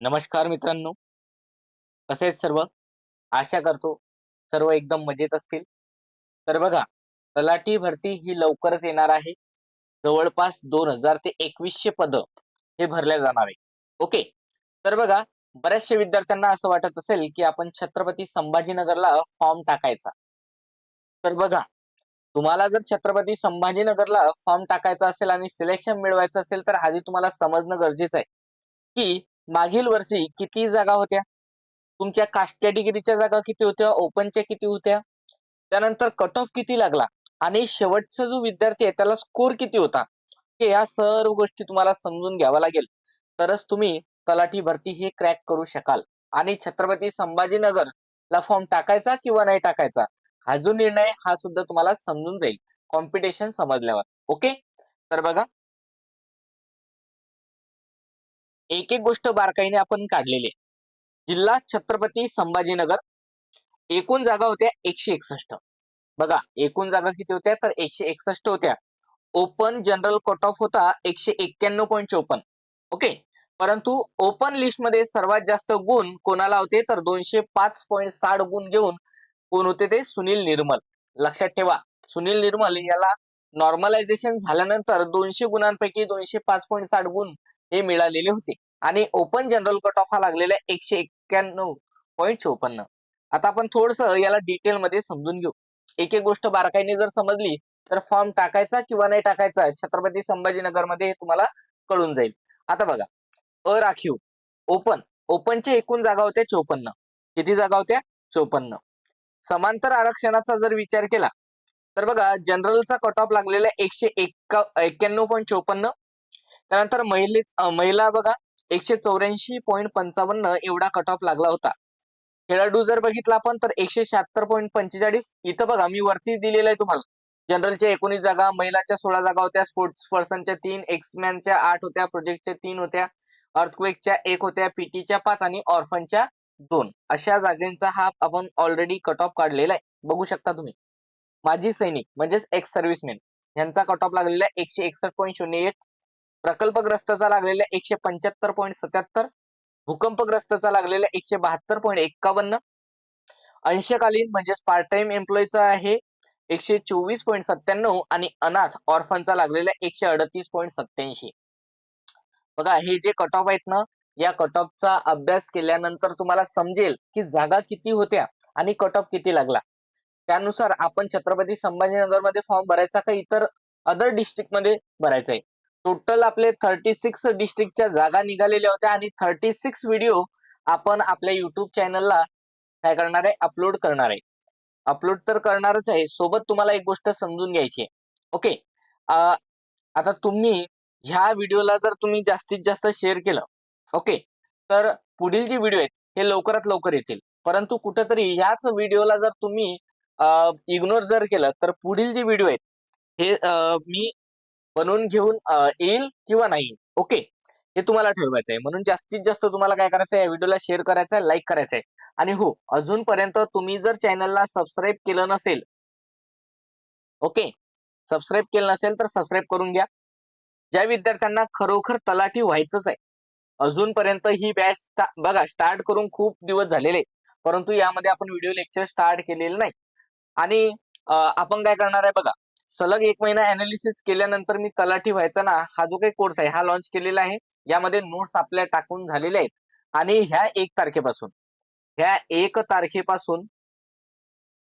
नमस्कार मित्रांनो. कसे आहेत सर्व? आशा करतो सर्व एकदम मजेत असतील. तर बघा तलाठी भरती ही लवकरच येणार आहे. जवळपास दोन हजार ते एकवीसशे पद हे भरल्या जाणार आहे ओके? तर बघा बऱ्याचशा विद्यार्थ्यांना असं वाटत असेल की आपण छत्रपती संभाजीनगरला फॉर्म टाकायचा. तर बघा तुम्हाला जर छत्रपती संभाजीनगरला फॉर्म टाकायचा असेल आणि सिलेक्शन मिळवायचं असेल तर आधी तुम्हाला समजणं गरजेचं आहे की मागील वर्षी किती जागा होत्या? तुमच्या कास्ट कॅटेगरीच्या जागा किती होत्या? ओपनच्या किती होत्या? त्यानंतर कट ऑफ किती लागला? आणि शेवटचा जो विद्यार्थी आहे त्याला स्कोर किती होता? हे या सर्व गोष्टी तुम्हाला समजून घ्यावा लागेल. तरच तुम्ही तलाठी भरती हे क्रॅक करू शकाल. आणि छत्रपती संभाजीनगर ला फॉर्म टाकायचा किंवा नाही टाकायचा? हा जो निर्णय हा सुद्धा तुम्हाला समजून जाईल. कॉम्पिटिशन समजल्यावर. ओके तर बघा एक एक गोष्ट बारकाईने आपण काढलेली आहे. जिल्हा छत्रपती संभाजीनगर एकूण जागा होत्या एकशे एकसष्ट. बघा एकूण जागा किती होत्या? तर एकशे एकसष्ट होत्या. ओपन जनरल कट ऑफ होता एकशे एक्क्याण्णव पॉईंट चोपन्न. ओके परंतु ओपन लिस्टमध्ये सर्वात जास्त गुण कोणाला होते? तर दोनशे पाच पॉईंट साठ गुण घेऊन कोण होते ते? सुनील निर्मल. लक्षात ठेवा सुनील निर्मल याला नॉर्मलायझेशन झाल्यानंतर दोनशे गुणांपैकी दोनशे पाच पॉईंट साठ गुण हे मिळालेले होते. आणि ओपन जनरल कट ऑफ हा लागलेला आहे एकशे एक्क्याण्णव पॉईंट चोपन्न. आता आपण थोडस याला डिटेल मध्ये समजून घेऊ. एक एक गोष्ट बारकाईने जर समजली तर फॉर्म टाकायचा किंवा नाही टाकायचा छत्रपती संभाजीनगरमध्ये तुम्हाला कळून जाईल. आता बघा अ राखीव ओपन ओपनचे एकूण जागा होत्या चोपन्न. किती जागा होत्या? चोपन्न. समांतर आरक्षणाचा जर विचार केला तर बघा जनरलचा कट ऑफ लागलेला एकशे एक्का एक्क्याण्णव पॉईंट चोपन्न. त्यानंतर महिले महिला बघा एकशे चौऱ्याऐंशी पॉईंट पंचावन्न एवढा कट ऑफ लागला होता. खेळाडू जर बघितला आपण तर एकशे शहात्तर पॉईंट पंचेचाळीस इथं बघा मी वरती दिलेलं आहे तुम्हाला. जनरलच्या एकोणीस जागा महिलाच्या सोळा जागा होत्या स्पोर्ट्स पर्सनच्या तीन एक्समॅनच्या आठ होत्या प्रोजेक्टच्या तीन होत्या अर्थक्वेकच्या एक होत्या पीटीच्या पाच आणि ऑर्फनच्या दोन. अशा जागेंचा हा आपण ऑलरेडी कट ऑफ काढलेला आहे. बघू शकता तुम्ही. माजी सैनिक म्हणजेच एक्स सर्व्हिसमॅन यांचा कट ऑफ लागलेला आहे एकशे एकसष्ट पॉईंट शून्य एक प्रकल्पग्रस्तचा लागलेला एकशे पंच्याहत्तर पॉईंट सत्याहत्तर भूकंपग्रस्तचा लागलेला एकशे बहात्तर पॉईंट एक्कावन्न अंशकालीन म्हणजेच पार्ट टाइम एम्प्लॉईचा आहे एकशे चोवीस पॉईंट सत्त्याण्णव आणि अनाथ ऑर्फनचा लागलेला एकशे अडतीस पॉईंट सत्याऐंशी बघा हे जे कट ऑफ आहेत ना या कट ऑफचा अभ्यास केल्यानंतर तुम्हाला समजेल की जागा किती होत्या आणि कट ऑफ किती लागला. त्यानुसार आपण छत्रपती संभाजीनगरमध्ये फॉर्म भरायचा का इतर अदर डिस्ट्रिक्टमध्ये भरायचा आहे टोटल आपले थर्टी सिक्स डिस्ट्रिक्टच्या जागा निघालेल्या होत्या आणि थर्टी सिक्स व्हिडिओ आपण आपल्या युट्यूब चॅनलला काय करणार आहे? अपलोड करणार आहे. अपलोड तर करणारच आहे. सोबत तुम्हाला एक गोष्ट समजून घ्यायची आहे. ओके आता तुम्ही ह्या व्हिडिओला जर तुम्ही जास्तीत जास्त शेअर केलं ओके तर पुढील जे व्हिडिओ आहेत हे लवकरात लवकर येतील. परंतु कुठेतरी ह्याच व्हिडिओला जर तुम्ही इग्नोर जर केलं तर पुढील जे व्हिडिओ आहेत हे मी बनवून घेऊन येईल किंवा नाही. ओके? हे तुम्हाला ठरवायचं आहे. म्हणून जास्तीत जास्त तुम्हाला काय करायचं आहे या व्हिडिओला शेअर करायचं आहे लाईक करायचं आहे आणि हो अजूनपर्यंत तुम्ही जर चॅनलला सबस्क्राईब केलं नसेल ओके? सबस्क्राईब केलं नसेल तर सबस्क्राईब करून घ्या. ज्या विद्यार्थ्यांना खरोखर तलाठी व्हायचंच आहे अजूनपर्यंत ही बॅच बघा स्टार्ट करून खूप दिवस झालेले परंतु यामध्ये आपण व्हिडिओ लेक्चर स्टार्ट केलेलं नाही. आणि आपण काय करणार आहे बघा सलग एक महिना अनालिसिस केल्यानंतर मी तलाठी व्हायचा ना हा जो काही कोर्स आहे हा लॉन्च केलेला आहे. यामध्ये नोट्स आपल्या टाकून झालेले आहेत. आणि ह्या एक तारखेपासून ह्या एक तारखेपासून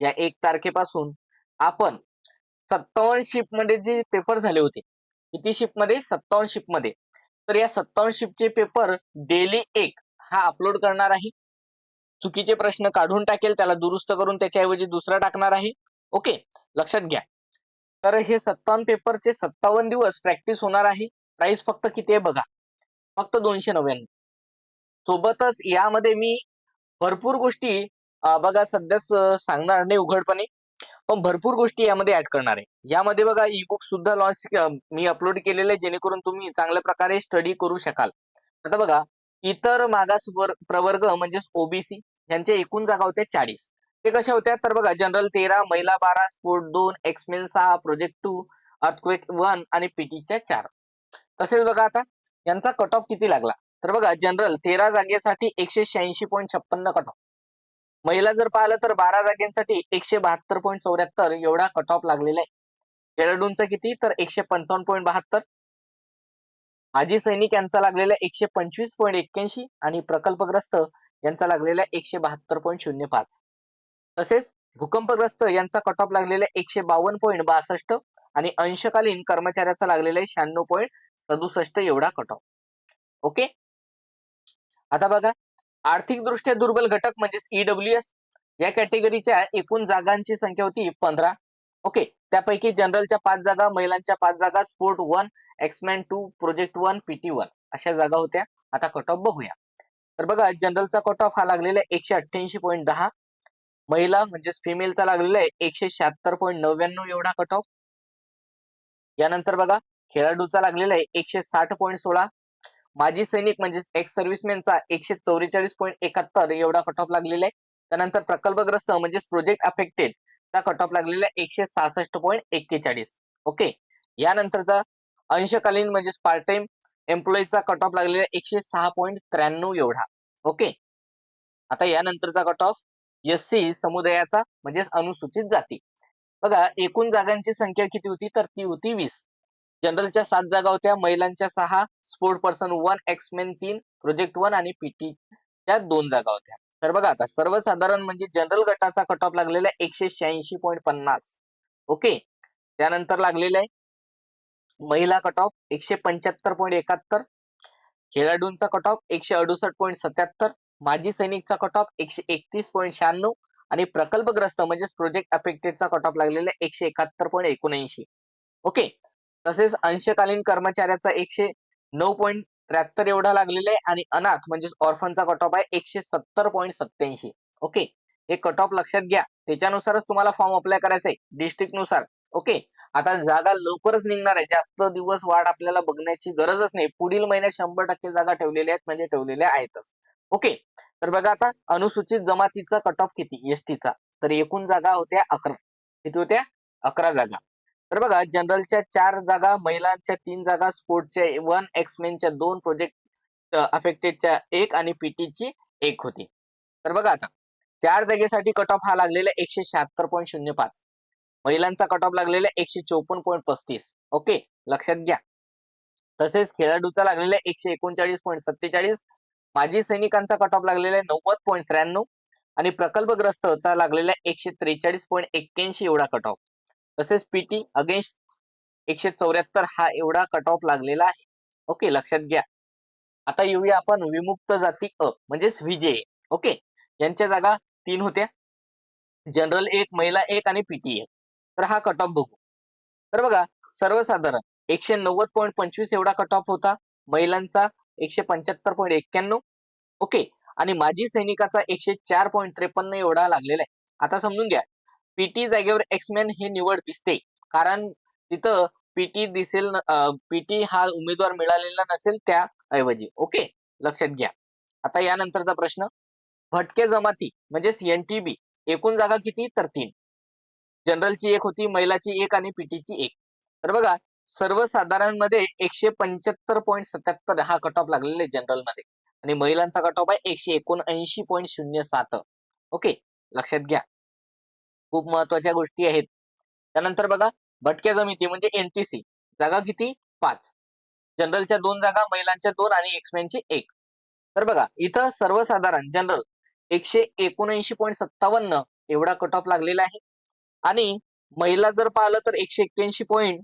या एक तारखेपासून आपण सत्तावन्न शिफ्टमध्ये जे पेपर झाले होते किती शिफ्टमध्ये? सत्तावन्न शिफ्टमध्ये. तर या सत्तावन्न शिफ्टचे पेपर डेली एक हा अपलोड करणार आहे. चुकीचे प्रश्न काढून टाकेल त्याला दुरुस्त करून त्याच्याऐवजी दुसरा टाकणार आहे. ओके लक्षात घ्या. तर हे सत्तावन्न पेपरचे सत्तावन्न दिवस प्रॅक्टिस होणार आहे. प्राइस फक्त किती आहे बघा. फक्त दोनशे नव्याण्णव. सोबतच यामध्ये मी भरपूर गोष्टी बघा सध्याच सांगणार नाही उघडपणे. पण भरपूर गोष्टी यामध्ये ऍड करणार आहे. यामध्ये बघा ई बुक सुद्धा लॉन्च मी अपलोड केलेले जेणेकरून तुम्ही चांगल्या प्रकारे स्टडी करू शकाल. आता बघा इतर मागास प्रवर्ग म्हणजेच ओबीसी यांच्या एकूण जागा होत्या चाळीस. ते कशा होत्या? तर बघा जनरल तेरा महिला बारा स्पोर्ट दोन एक्समेन सहा प्रोजेक्ट टू अर्थक्वेक वन आणि पीटीच्या चार. तसेच बघा आता यांचा कट ऑफ किती लागला? तर बघा जनरल तेरा जागेसाठी एकशे शहाऐंशी पॉईंट छप्पन्न कट ऑफ महिला जर पाहिलं तर बारा जागेसाठी एकशे बहात्तर पॉईंट चौऱ्याहत्तर एवढा कट ऑफ लागलेला आहे. खेळाडूंचा किती? तर एकशे पंचावन्न पॉईंट बहात्तर. आजी सैनिक यांचा लागलेला एकशे पंचवीस पॉईंट एक्क्याऐंशी आणि प्रकल्पग्रस्त यांचा लागलेला एकशे बहात्तर पॉईंट शून्य पाच. तसेच भूकंपग्रस्त यांचा कट ऑफ लागलेला एकशे बावन्न पॉईंट बासष्ट आणि अंशकालीन कर्मचाऱ्याचा लागलेला आहे शहाण्णव पॉईंट सदुसष्ट एवढा कट ऑफ ओके आता बघा आर्थिक दृष्ट्या दुर्बल घटक म्हणजेच ईडब्ल्यू एस या कॅटेगरीच्या एकूण जागांची संख्या होती पंधरा. ओके त्यापैकी जनरलच्या पाच जागा महिलांच्या पाच जागा sport one exman two project one PT one अशा जागा होत्या. आता कट ऑफ बघूया. तर बघा जनरलचा कट ऑफ हा लागलेला एकशे अठ्ठ्याऐंशी पॉईंट दहा महिला म्हणजेच फिमेलचा लागलेला आहे एकशे शहात्तर पॉईंट नव्याण्णव एवढा कट ऑफ यानंतर बघा खेळाडूचा लागलेला आहे एकशे साठ पॉईंट सोळा. माजी सैनिक म्हणजेच एक्स सर्व्हिसमॅनचा एकशे चौवेचाळीस पॉईंट एकाहत्तर एवढा कट ऑफ लागलेला आहे. त्यानंतर प्रकल्पग्रस्त म्हणजेच प्रोजेक्ट अफेक्टेड चा कट ऑफ लागलेला आहे एकशे सहासष्ट पॉईंट एक्केचाळीस. ओके यानंतरचा अंशकालीन म्हणजेच पार्ट टाइम एम्प्लॉईचा कट ऑफ लागलेला आहे एकशे सहा पॉईंट त्र्याण्णव एवढा. ओके आता यानंतरचा कट ऑफ एस सी समुदायाचा म्हणजेच अनुसूचित जाती. बघा एकूण जागांची संख्या किती होती? तर ती होती वीस. जनरलच्या सात जागा होत्या. महिलांच्या सहा sport person one ex men तीन प्रोजेक्ट वन आणि पीटी त्या दोन जागा होत्या. तर बघा आता सर्वसाधारण म्हणजे जनरल गटाचा कट ऑफ लागलेला आहे एकशे शहाऐंशी पॉईंट पन्नास. ओके? त्यानंतर लागलेला आहे महिला कट ऑफ एकशे पंच्याहत्तर पॉईंट एकाहत्तर. खेळाडूंचा कट ऑफ एकशे अडुसष्ट पॉईंट सत्याहत्तर. माजी सैनिकचा कट ऑफ एकशे एकतीस पॉईंट शहाण्णव आणि प्रकल्पग्रस्त म्हणजेच प्रोजेक्ट अफेक्टेडचा कट ऑफ लागलेला आहे एकशे एकाहत्तर पॉईंट एकोणऐंशी. ओके तसेच अंशकालीन कर्मचाऱ्याचा एकशे नऊ पॉईंट त्र्याहत्तर एवढा लागलेला आहे आणि अनाथ म्हणजेच ऑर्फनचा कट ऑफ आहे एकशे सत्तर पॉईंट सत्याऐंशी ओके हे कट ऑफ लक्षात घ्या. त्याच्यानुसारच तुम्हाला फॉर्म अप्लाय करायचा आहे डिस्ट्रिक्टनुसार. ओके आता जागा लवकरच निघणार आहे. जास्त दिवस वाढ आपल्याला बघण्याची गरजच नाही. पुढील महिन्यात शंभर टक्के जागा ठेवलेल्या आहेत म्हणजे ठेवलेल्या आहेतच. ओके. तर बघा आता अनुसूचित जमातीचा कट ऑफ किती एसटीचा तर एकूण जागा होत्या अकरा. किती होत्या? अकरा जागा. तर बघा जनरलच्या चार जागा महिलांच्या तीन जागा स्पोर्टच्या वन एक्समेनच्या दोन प्रोजेक्ट अफेक्टेडच्या एक आणि पीटीची एक होती. तर बघा आता चार जागेसाठी कट ऑफ हा लागलेला एकशे शहात्तर पॉईंट शून्य पाच. महिलांचा कट ऑफ लागलेला एकशे चोपन्न पॉईंट पस्तीस. ओके लक्षात घ्या. तसेच खेळाडूचा लागलेला एकशे एकोणचाळीस पॉईंट सत्तेचाळीस माजी सैनिकांचा कट ऑफ लागलेला आहे नव्वद पॉईंट त्र्याण्णव आणि प्रकल्पग्रस्तचा लागलेला एकशे त्रेचाळीस पॉईंट एक्क्याऐंशी एवढा कट ऑफ तसेच पीटी अगेन्स्ट एकशे चौऱ्याहत्तर हा एवढा कट ऑफ लागलेला आहे. ओके लक्षात घ्या. आता येऊया आपण विमुक्त जाती अ म्हणजेच विजे ओके यांच्या जागा तीन होत्या. जनरल एक महिला एक आणि पीटी एक. तर हा कट ऑफ बघू. तर बघा सर्वसाधारण एकशे नव्वद पॉईंट पंचवीस एवढा कट ऑफ होता. महिलांचा एकशे पंच्याहत्तर पॉईंट एक्क्याण्णव. ओके. आणि माजी सैनिकाचा एकशे चार पॉईंट त्रेपन्न एवढा लागलेला आहे. आता समजून घ्या. पीटी जागेवर एक्समॅन हे निवड दिसते. कारण तिथं पीटी दिसेल पीटी हा उमेदवार मिळालेला नसेल त्या ऐवजी ओके. लक्षात घ्या. आता यानंतरचा प्रश्न. भटके जमाती म्हणजेच एनटीबी एकूण जागा किती? तर तीन. जनरलची एक होती महिलाची एक आणि पीटीची एक. तर बघा सर्वसाधारणमध्ये एकशे पंच्याहत्तर पॉईंट सत्याहत्तर हा कट ऑफ लागलेला आहे जनरलमध्ये. आणि महिलांचा कट ऑफ आहे एकशे एकोणऐंशी पॉईंट शून्य सात. ओके लक्षात घ्या. खूप महत्त्वाच्या गोष्टी आहेत. त्यानंतर बघा भटक्या जमिती म्हणजे एनटीसी जागा किती? पाच. जनरलच्या दोन जागा महिलांच्या दोन आणि एक्समॅनची एक. तर बघा इथं सर्वसाधारण जनरल एकशे एकोणऐंशी पॉईंट सत्तावन्न एवढा कट ऑफ लागलेला आहे. आणि महिला जर पाहिलं तर एकशे एक्क्याऐंशी पॉईंट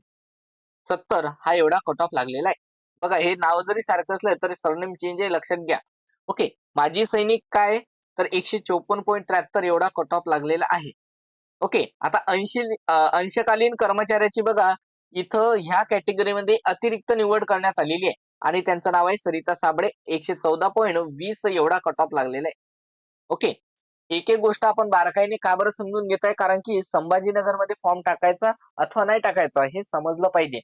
सत्तर हा एवढा कट ऑफ लागलेला आहे. बघा हे नाव जरी सारखं असलं तरी सरनेम चेंज आहे लक्षात घ्या. ओके माजी सैनिक काय तर एकशे चोपन्न पॉईंट त्र्याहत्तर एवढा कट ऑफ लागलेला आहे. ओके आता ऐंशी अंशकालीन कर्मचाऱ्याची बघा इथं ह्या कॅटेगरीमध्ये अतिरिक्त निवड करण्यात आलेली आहे. आणि त्यांचं नाव आहे सरिता साबळे. एकशे चौदा पॉईंट वीस एवढा कट ऑफ लागलेला आहे. ओके एक एक गोष्ट आपण बारकाईने का बरं समजून घेत आहे कारण की संभाजीनगरमध्ये फॉर्म टाकायचा अथवा नाही टाकायचा हे समजलं पाहिजे.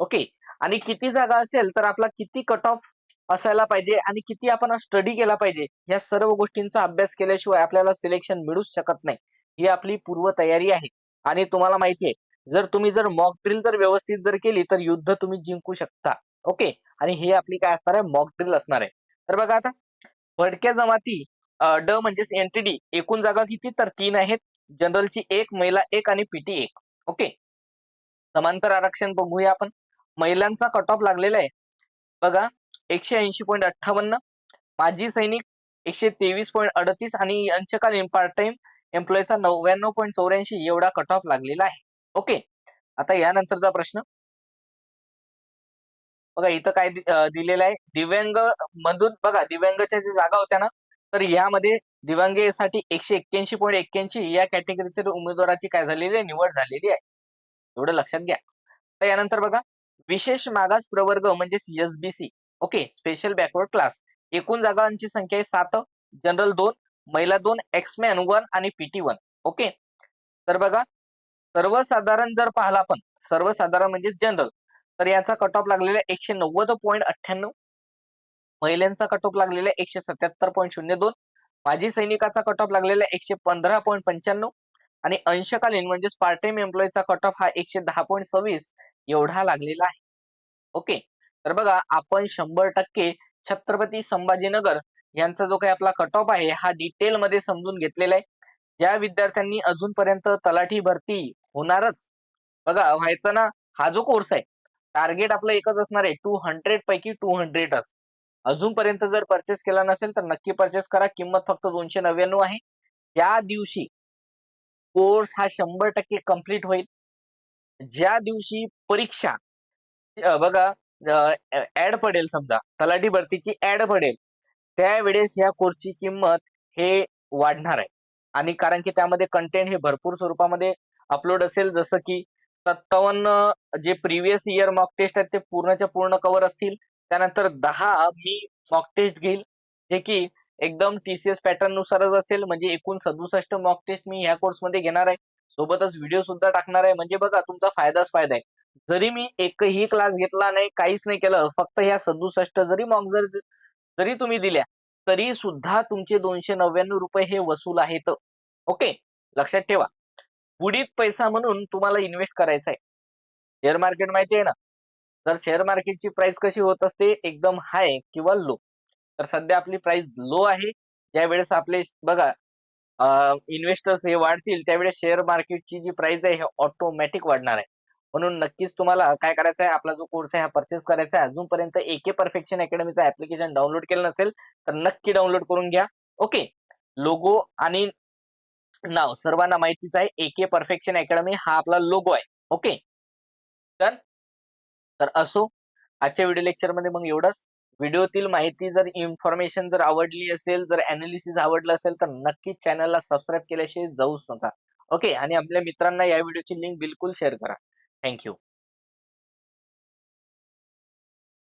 ओके. आणि किती जागा असेल तर आपला किती कट ऑफ असायला पाहिजे आणि किती आपण स्टडी केला पाहिजे या सर्व गोष्टींचा अभ्यास केल्याशिवाय आपल्याला सिलेक्शन मिळूच शकत नाही. ही आपली पूर्व तयारी आहे. आणि तुम्हाला माहिती आहे जर तुम्ही जर मॉक ड्रिल जर व्यवस्थित जर केली तर युद्ध तुम्ही जिंकू शकता. ओके. आणि हे आपली काय असणार आहे? मॉक ड्रिल असणार आहे. तर बघा आता भडक्या जमाती ड म्हणजेच एनटीडी एकूण जागा किती? तर तीन आहेत. जनरलची एक महिला एक आणि पीटी एक. ओके. समांतर आरक्षण बघूया आपण. महिलांचा कट ऑफ लागलेला आहे. बघा एकशे ऐंशी पॉईंट अठ्ठावन्न माजी सैनिक एकशे तेवीस पॉईंट अडतीस आणि अंशकालीन पार्ट टाइम एम्प्लॉईचा नव्याण्णव पॉईंट चौऱ्याऐंशी एवढा कट ऑफ लागलेला आहे. ओके आता यानंतरचा प्रश्न. बघा इथं काय दिलेलं आहे. दिव्यांग मधून बघा दिव्यांगच्या ज्या जागा होत्या ना तर यामध्ये दिव्यांगसाठी एकशे एक्क्याऐंशी पॉईंट एक्क्याऐंशी या कॅटेगरीतील उमेदवाराची काय झालेली आहे? निवड झालेली आहे. एवढं लक्षात घ्या. तर यानंतर बघा विशेष मागास प्रवर्ग म्हणजे CSBC okay special backward class एकूण जागांची संख्या आहे सात. जनरल दोन महिला दोन एक्समॅन वन आणि पीटी वन ओके तर बघा सर्वसाधारण जर पाहिला आपण सर्वसाधारण म्हणजे जनरल तर याचा कट ऑफ लागलेला एकशे नव्वद पॉईंट अठ्ठ्याण्णव. महिलांचा कट ऑफ लागलेला एकशे सत्याहत्तर पॉईंट शून्य दोन. माजी सैनिकाचा कट ऑफ लागलेला एकशे पंधरा पॉईंट पंच्याण्णव. आणि अंशकालीन म्हणजेच पार्ट टाइम एम्प्लॉईचा कट ऑफ हा एकशे दहा पॉईंट सव्वीस. एवढा लागलेला आहे. ओके? तर बघा आपण शंभर टक्के छत्रपती संभाजीनगर यांचा जो काही आपला कट ऑफ आहे हा डिटेल मध्ये समजून घेतलेला आहे. ज्या विद्यार्थ्यांनी अजूनपर्यंत तलाठी भरती होणारच बघा व्हायचं ना हा जो कोर्स आहे टार्गेट आपलं एकच असणार आहे टू हंड्रेड पैकी टू हंड्रेडच अजूनपर्यंत जर परचेस केला नसेल तर नक्की परचेस करा किंमत फक्त दोनशे नव्याण्णव आहे. त्या दिवशी कोर्स हा शंभर टक्के कंप्लीट होईल. ज्या दिवशी परीक्षा बघा ऍड पडेल समजा तलाठी भरतीची ऍड पडेल त्यावेळेस या कोर्सची किंमत हे वाढणार आहे. आणि कारण की त्यामध्ये कंटेंट हे भरपूर स्वरूपामध्ये अपलोड असेल जसं की सत्तावन्न जे प्रिव्हियस इयर मॉक टेस्ट आहेत ते पूर्णच्या पूर्ण कव्हर असतील. त्यानंतर दहा मी मॉक टेस्ट घेईल जे की एकदम टीसीएस पॅटर्न नुसारच असेल म्हणजे एकूण सदुसष्ट मॉक टेस्ट मी ह्या कोर्समध्ये घेणार आहे. सोबतच व्हिडिओ सुद्धा टाकणार आहे. म्हणजे बघा तुमचा फायदाच फायदा आहे. जरी मी एकही क्लास घेतला नाही काहीच नाही केलं फक्त ह्या सदुसष्ट जरी मॉक जर जरी तुम्ही दिल्या तरी सुद्धा तुमचे दोनशे नव्याण्णव रुपये हे वसूल आहेत. ओके लक्षात ठेवा. बुडीत पैसा म्हणून तुम्हाला इन्व्हेस्ट करायचा आहे. शेअर मार्केट माहिती आहे ना? तर शेअर मार्केटची प्राइस कशी होत असते? एकदम हाय किंवा लो तर सध्या आपली प्राइस लो आहे. ज्या वेळेस आपले बघा इन्व्हेस्टर्स हे वाढतील त्यावेळेस शेअर मार्केटची जी प्राइस आहे हे ऑटोमॅटिक वाढणार आहे. म्हणून नक्कीच तुम्हाला काय करायचं आहे आपला जो कोर्स आहे हा परचेस करायचा आहे. अजूनपर्यंत एके परफेक्शन अकॅडमीचा ऍप्लिकेशन डाउनलोड केलं नसेल तर नक्की डाउनलोड करून घ्या. ओके लोगो आणि नाव सर्वांना माहितीच आहे एके परफेक्शन अकॅडमी हा आपला लोगो आहे. ओके तर तर असो. आजच्या व्हिडिओ लेक्चरमध्ये मग एवढंच. व्हिडिओतील माहिती जर इन्फॉर्मेशन जर आवडली असेल जर अनालिसिस आवडलं असेल तर नक्कीच चॅनलला सबस्क्राईब केल्याशिवाय जाऊच नका. ओके आणि आपल्या मित्रांना या व्हिडिओची लिंक बिलकुल शेअर करा. Thank you